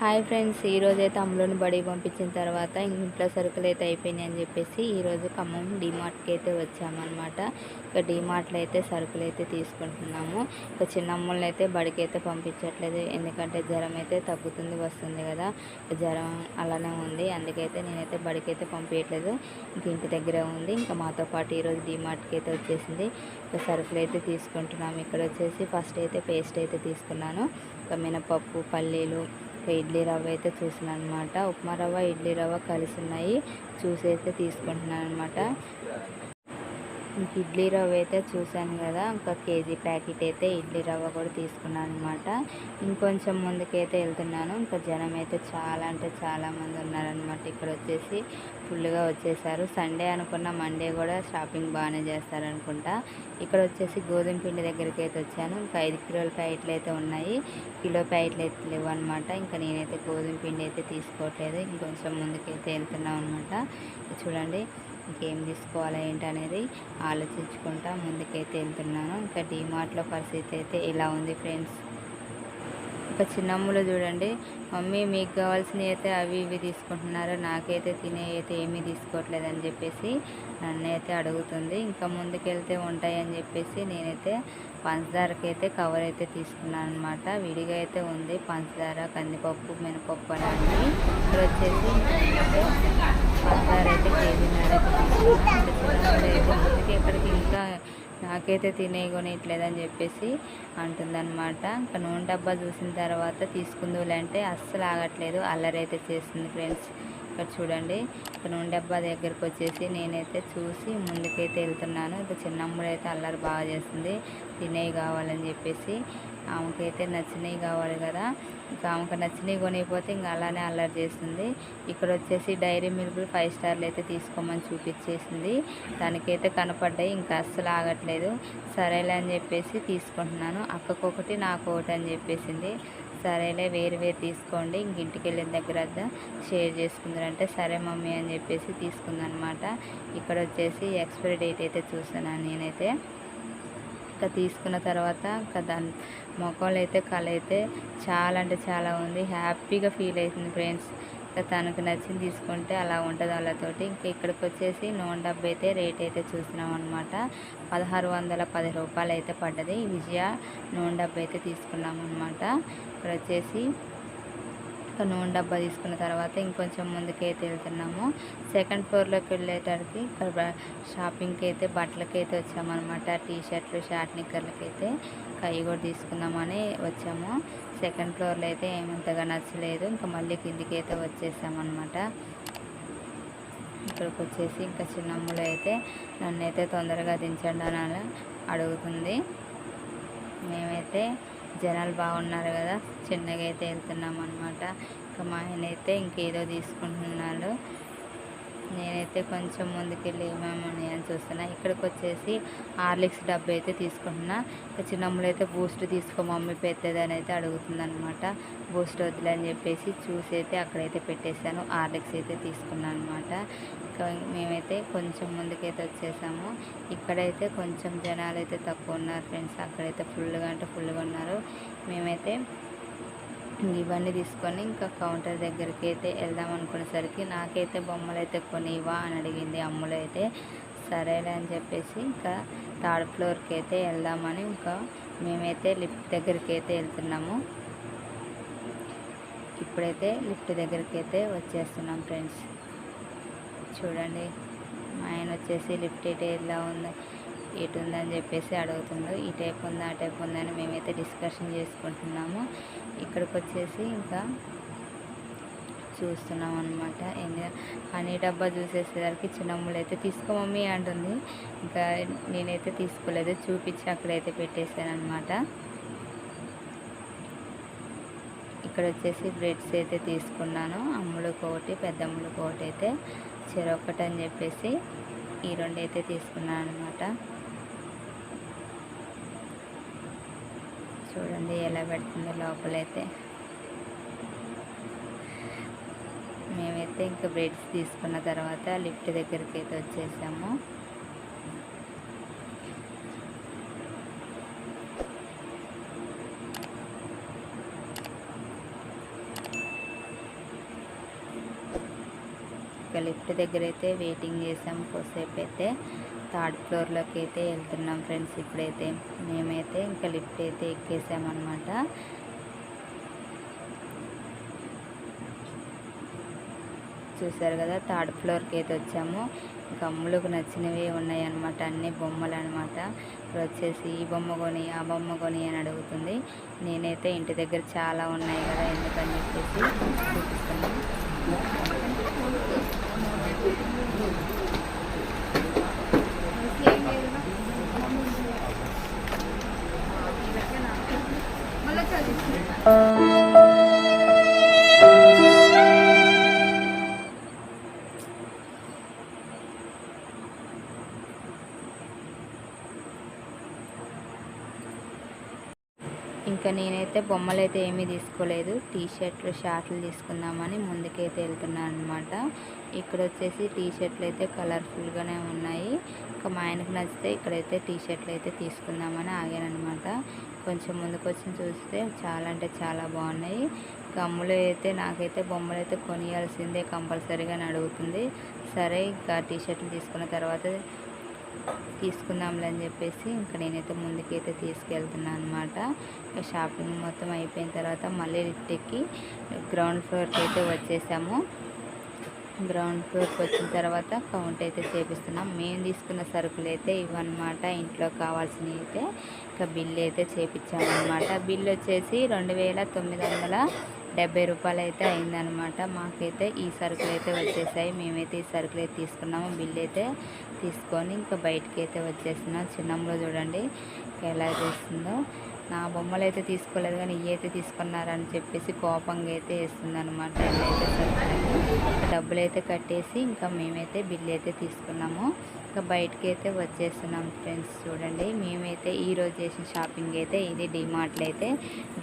Hi friends ఈరోజు అయితే అమ్మలోని బడికి పంపించిన తర్వాత ఇంట్లో సరుకులు అయితే అయిపోయినాయి అని చెప్పేసి ఈరోజు ఖమ్మం డిమార్ట్కి అయితే వచ్చామన్నమాట. ఇక డిమార్ట్లో అయితే సరుకులు అయితే తీసుకుంటున్నాము. ఇక చిన్న అమ్మల్ని అయితే బడికి అయితే పంపించట్లేదు. ఎందుకంటే జ్వరం అయితే తగ్గుతుంది వస్తుంది కదా. జ్వరం అలానే ఉంది. అందుకైతే నేనైతే బడికి అయితే పంపించట్లేదు. ఇంక ఇంటి దగ్గర ఉంది. ఇంకా మాతో పాటు ఈరోజు డిమార్ట్కి అయితే వచ్చేసింది. ఇక సరుకులు అయితే తీసుకుంటున్నాము. ఇక్కడ వచ్చేసి ఫస్ట్ అయితే పేస్ట్ అయితే తీసుకున్నాను. ఇక మినపప్పు పల్లీలు ఇంకా ఇడ్లీ రవ్వ అయితే చూసినాను అనమాట ఉప్మా రవ్వ ఇడ్లీ రవ్వ కలిసి ఉన్నాయి. చూసి అయితే తీసుకుంటున్నాను అనమాట ఇంక ఇడ్లీ రవ్వ అయితే చూశాను కదా ఒక కేజీ ప్యాకెట్ అయితే ఇడ్లీ రవ్వ కూడా తీసుకున్నాను అనమాట ఇంకొంచెం ముందుకైతే వెళ్తున్నాను. ఇంకా జనం అయితే చాలా అంటే చాలామంది ఉన్నారనమాట ఇక్కడ వచ్చేసి ఫుల్గా వచ్చేసారు. సండే అనుకున్న మండే కూడా షాపింగ్ బాగానే చేస్తారనుకుంటా. ఇక్కడ వచ్చేసి గోధుమ పిండి దగ్గరికి అయితే వచ్చాను. ఇంకా ఐదు కిలోల ప్యాకెట్లు అయితే ఉన్నాయి. కిలో ప్యాకెట్లు అయితే లేవు అనమాట ఇంకా నేనైతే గోధుమ పిండి అయితే తీసుకోవట్లేదు. ఇంకొంచెం ముందుకైతే వెళ్తున్నాం అనమాట చూడండి. ఇంకేం తీసుకోవాలా ఏంటి అనేది ఆలోచించుకుంటా ముందుకైతే వెళ్తున్నాను. ఇంకా డిమార్ట్లో పరిస్థితి అయితే ఇలా ఉంది ఫ్రెండ్స్? ఒక చిన్నమ్ములు చూడండి. మమ్మీ మీకు కావాల్సినవి అయితే అవి ఇవి తీసుకుంటున్నారు. నాకైతే తినే అయితే ఏమీ తీసుకోవట్లేదు అని చెప్పేసి నన్ను అయితే అడుగుతుంది. ఇంకా ముందుకెళ్తే ఉంటాయని చెప్పేసి నేనైతే పంచదారకి అయితే కవర్ అయితే తీసుకున్నాను అనమాట విడిగా అయితే ఉంది. పంచదార కందిపప్పు మినపప్పు అలాంటివి ఇక్కడ వచ్చేసి పంచదార అయితే కేజీన్నర అయితే ఇంకా ఎక్కడికి ఇంకా నాకైతే తినేయగొనియట్లేదని చెప్పేసి అంటుందన్నమాట. ఇంకా నూనె డబ్బా చూసిన తర్వాత తీసుకుందులే అంటే అస్సలు ఆగట్లేదు. అల్లరి అయితే చేస్తుంది ఫ్రెండ్స్. ఇక్కడ చూడండి. ఇక్కడ నూనె డబ్బా దగ్గరికి వచ్చేసి నేనైతే చూసి ముందుకైతే వెళ్తున్నాను. ఇక చిన్నమ్ముడు అయితే అల్లరి బాగా చేస్తుంది. తినేవి కావాలని చెప్పేసి ఆమెకైతే నచ్చినవి కావాలి కదా. ఇంకా ఆమెకు నచ్చినవి కొనిపోతే ఇంకా అలానే అల్లరి చేస్తుంది. ఇక్కడ వచ్చేసి డైరీ మిల్క్ ఫైవ్ స్టార్లు అయితే తీసుకోమని చూపించేసింది. దానికైతే కనపడ్డాయి. ఇంకా అస్సలు ఆగట్లేదు. సరేలే అని చెప్పేసి తీసుకుంటున్నాను. అక్కకొకటి నాకు ఒకటి అని చెప్పేసింది. సరేలే వేరు వేరు తీసుకోండి. ఇంక ఇంటికి వెళ్ళిన దగ్గర షేర్ చేసుకుందరంటే సరే మమ్మీ అని చెప్పేసి తీసుకుందనమాట. ఇక్కడ వచ్చేసి ఎక్స్పైరీ డేట్ అయితే చూస్తున్నాను నేనైతే. ఇంకా తీసుకున్న తర్వాత ఇంకా దాని ముఖంలో అయితే కళ అయితే చాలా అంటే చాలా ఉంది. హ్యాపీగా ఫీల్ అవుతుంది ఫ్రెండ్స్. తనకు నచ్చింది తీసుకుంటే అలా ఉంటుంది వాళ్ళతోటి. ఇంకా ఇక్కడికి వచ్చేసి నూనె డబ్బు అయితే రేట్ అయితే చూసినాం అనమాట పదహారు వందల పది రూపాయలు అయితే పడ్డది. విజయ నూనె డబ్బు అయితే తీసుకున్నాం అనమాట ఇక్కడ వచ్చేసి ఒక నూనె డబ్బా తీసుకున్న తర్వాత ఇంకొంచెం ముందుకైతే వెళ్తున్నాము. సెకండ్ ఫ్లోర్లోకి వెళ్ళేటరికి ఇక్కడ షాపింగ్కి అయితే బట్టలకి అయితే వచ్చామన్నమాట. టీ షర్ట్లు షార్ట్ నిక్కర్లకి అయితే కై కూడా తీసుకుందామని వచ్చాము. సెకండ్ ఫ్లోర్లో అయితే ఏమంతగా నచ్చలేదు. ఇంకా మళ్ళీ కిందికి అయితే వచ్చేసామన్నమాట. ఇక్కడికి వచ్చేసి ఇంకా చిన్నమ్ములు అయితే నన్ను అయితే తొందరగా దించండి అని అడుగుతుంది. మేమైతే జనాలు బాగున్నారు కదా చిన్నగా అయితే వెళ్తున్నాం అనమాట ఇంకా మా ఆయన అయితే ఇంకేదో తీసుకుంటున్నాడు. నేనైతే కొంచెం ముందుకెళ్ళి ఏమేమి అని చూస్తున్నా. ఇక్కడికి వచ్చేసి హార్లిక్స్ డబ్బా అయితే తీసుకుంటున్నా. ఇక చిన్నమ్మలు అయితే బూస్ట్ తీసుకో మమ్మీ పెద్దదని అయితే అడుగుతుంది అనమాట బూస్ట్ వద్దులని చెప్పేసి చూసి అయితే అక్కడైతే పెట్టేశాను. హార్లిక్స్ అయితే తీసుకున్నాను అనమాట మేమైతే కొంచెం ముందుకైతే వచ్చేసాము. ఇక్కడైతే కొంచెం జనాలు అయితే తక్కువ ఉన్నారు ఫ్రెండ్స్. అక్కడైతే ఫుల్గా అంటే ఫుల్గా ఉన్నారు. మేమైతే ఇవన్నీ తీసుకొని ఇంకా కౌంటర్ దగ్గరికి అయితే వెళ్దాం అనుకునేసరికి నాకైతే బొమ్మలు అయితే కొనివా అని అడిగింది అమ్ములు అయితే సరేలే అని చెప్పేసి ఇంకా థర్డ్ ఫ్లోర్కి అయితే వెళ్దామని ఇంకా మేమైతే లిఫ్ట్ దగ్గరికి అయితే వెళ్తున్నాము. ఇప్పుడైతే లిఫ్ట్ దగ్గరికి అయితే వచ్చేస్తున్నాం ఫ్రెండ్స్. చూడండి మా ఆయన వచ్చేసి లిఫ్ట్ అయితే ఎలా ఉంది. ఎటు ఉందని చెప్పేసి అడుగుతుండు ఈ టైప్ ఉందా ఆ టైప్ ఉందా అని మేమైతే డిస్కషన్ చేసుకుంటున్నాము. ఇక్కడికి వచ్చేసి ఇంకా చూస్తున్నాం అనమాట హనీ డబ్బా చూసేసరికి చిన్నమ్ములు అయితే తీసుకో మమ్మీ అంటుంది. ఇంకా నేనైతే తీసుకోలేదు చూపించి అక్కడైతే పెట్టేశాను అనమాట ఇక్కడ వచ్చేసి బ్రెడ్స్ అయితే తీసుకున్నాను. అమ్ములకు ఒకటి పెద్దమ్ములకు ఒకటి అయితే చెరొకటి అని చెప్పేసి ఈ రెండు అయితే తీసుకున్నాను అనమాట చూడండి ఎలా పెడుతుంది లోపలైతే. మేమైతే ఇంకా బ్రెడ్స్ తీసుకున్న తర్వాత లిఫ్ట్ దగ్గరికి అయితే వచ్చేసాము. ఇంకా లిఫ్ట్ దగ్గర అయితే వెయిటింగ్ చేసాము కొద్దిసేపు అయితే థర్డ్ ఫ్లోర్లోకి అయితే వెళ్తున్నాం ఫ్రెండ్స్. ఇప్పుడైతే మేమైతే ఇంకా లిఫ్ట్ అయితే ఎక్కేసామన్నమాట. చూసారు కదా థర్డ్ ఫ్లోర్కి అయితే వచ్చాము. ఇంకా అమ్ములకు నచ్చినవి ఉన్నాయి అనమాట అన్ని బొమ్మలు అనమాట ఇప్పుడు వచ్చేసి ఈ బొమ్మ కొని ఆ బొమ్మ కొని అని అడుగుతుంది. నేనైతే ఇంటి దగ్గర చాలా ఉన్నాయి కదా ఎందుకని చెప్పేసి చూపిస్తాను. Bye. ఇంకా నేనైతే బొమ్మలు అయితే ఏమీ తీసుకోలేదు. టీ షర్ట్లు షార్ట్లు తీసుకుందామని ముందుకైతే వెళ్తున్నాను అనమాట ఇక్కడ వచ్చేసి టీ షర్ట్లు అయితే కలర్ఫుల్గానే ఉన్నాయి. ఇంకా మా ఆయనకు నచ్చితే ఇక్కడైతే టీ షర్ట్లు అయితే తీసుకుందామని ఆగానమాట కొంచెం ముందుకు వచ్చి చూస్తే చాలా అంటే చాలా బాగున్నాయి. గమ్ములు అయితే నాకైతే బొమ్మలు అయితే కొనియాల్సిందే కంపల్సరీగా అని అడుగుతుంది. సరే ఇంకా టీ షర్ట్లు తీసుకున్న తర్వాత తీసుకుందాంలే అని చెప్పేసి ఇంకా నేనైతే ముందుకైతే తీసుకెళ్తున్నాను అనమాట షాపింగ్ మొత్తం అయిపోయిన తర్వాత మళ్ళీ లిఫ్ట్ ఎక్కి గ్రౌండ్ ఫ్లోర్కి అయితే వచ్చేసాము. గ్రౌండ్ ఫ్లోర్కి వచ్చిన తర్వాత కౌంట్ అయితే చేపిస్తున్నాం. మేము తీసుకున్న సరుకులు అయితే ఇవన్నమాట ఇంట్లో కావాల్సినవి అయితే ఇంకా బిల్ అయితే చేపించామన్నమాట బిల్ వచ్చేసి రెండు వేల తొమ్మిది వందల డెబ్బై రూపాయలు అయితే అయిందనమాట. మాకైతే ఈ సరుకులు అయితే వచ్చేసాయి. మేమైతే ఈ సరుకులు అయితే తీసుకున్నాము. బిల్ అయితే తీసుకొని ఇంకా బయటకి అయితే వచ్చేస్తున్నాం. చిన్నంలో చూడండి ఎలా చేస్తుందో. నా బొమ్మలు అయితే తీసుకోలేదు కానీ ఇవి అయితే తీసుకున్నారని చెప్పేసి కోపంగా అయితే వేస్తుంది అనమాట అయితే డబ్బులు అయితే కట్టేసి ఇంకా మేమైతే బిల్ అయితే తీసుకున్నాము. ఇంకా బయటకి అయితే వచ్చేస్తున్నాం ఫ్రెండ్స్ చూడండి. మేమైతే ఈరోజు చేసిన షాపింగ్ అయితే ఇది డిమార్ట్లో అయితే.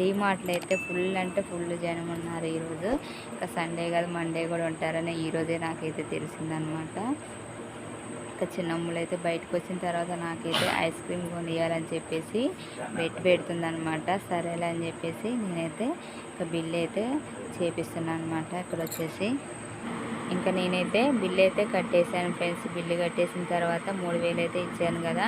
డిమార్ట్లో అయితే ఫుల్ అంటే ఫుల్ జనం ఉన్నారు ఈరోజు ఇంకా సండే కాదు మండే కూడా ఉంటారని ఈరోజే నాకైతే తెలిసిందనమాట ఇంకా చిన్నమ్మలు అయితే బయటకు వచ్చిన తర్వాత నాకైతే ఐస్ క్రీమ్ కొనియాలని చెప్పేసి పెట్టి పెడుతుందనమాట సరేలే అని చెప్పేసి నేనైతే ఇంకా బిల్ అయితే చేపిస్తున్నాను అనమాట ఇక్కడ వచ్చేసి ఇంకా నేనైతే బిల్ అయితే కట్టేశాను ఫ్రెండ్స్. బిల్లు కట్టేసిన తర్వాత మూడు వేలు అయితే ఇచ్చాను కదా.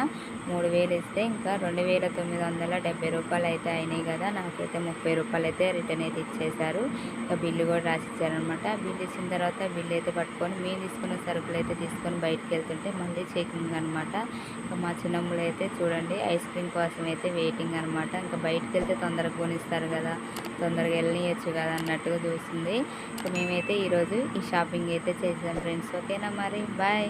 మూడు వేలు ఇస్తే ఇంకా రెండు వేల తొమ్మిది వందల డెబ్బై రూపాయలు అయితే అయినాయి కదా. నాకైతే ముప్పై రూపాయలు అయితే రిటర్న్ అయితే ఇచ్చేశారు. ఇంకా బిల్లు కూడా రాసిచ్చారనమాట. బిల్లు ఇచ్చిన తర్వాత బిల్లు అయితే పట్టుకొని మేము తీసుకున్న సరుకులు అయితే తీసుకొని బయటకు వెళ్తుంటే మళ్ళీ చెకింగ్ అనమాట. ఇంకా మా చిన్నమ్మలు అయితే చూడండి ఐస్ క్రీమ్ కోసం అయితే వెయిటింగ్ అనమాట. ఇంకా బయటకు వెళ్తే తొందరగా కొనిస్తారు కదా. తొందరగా వెళ్ళనియచ్చు కదా అన్నట్టుగా చూస్తుంది. సో మేమైతే ఈరోజు ఈ షాపింగ్ అయితే చేసాం ఫ్రెండ్స్. ఓకేనా మరి? బాయ్.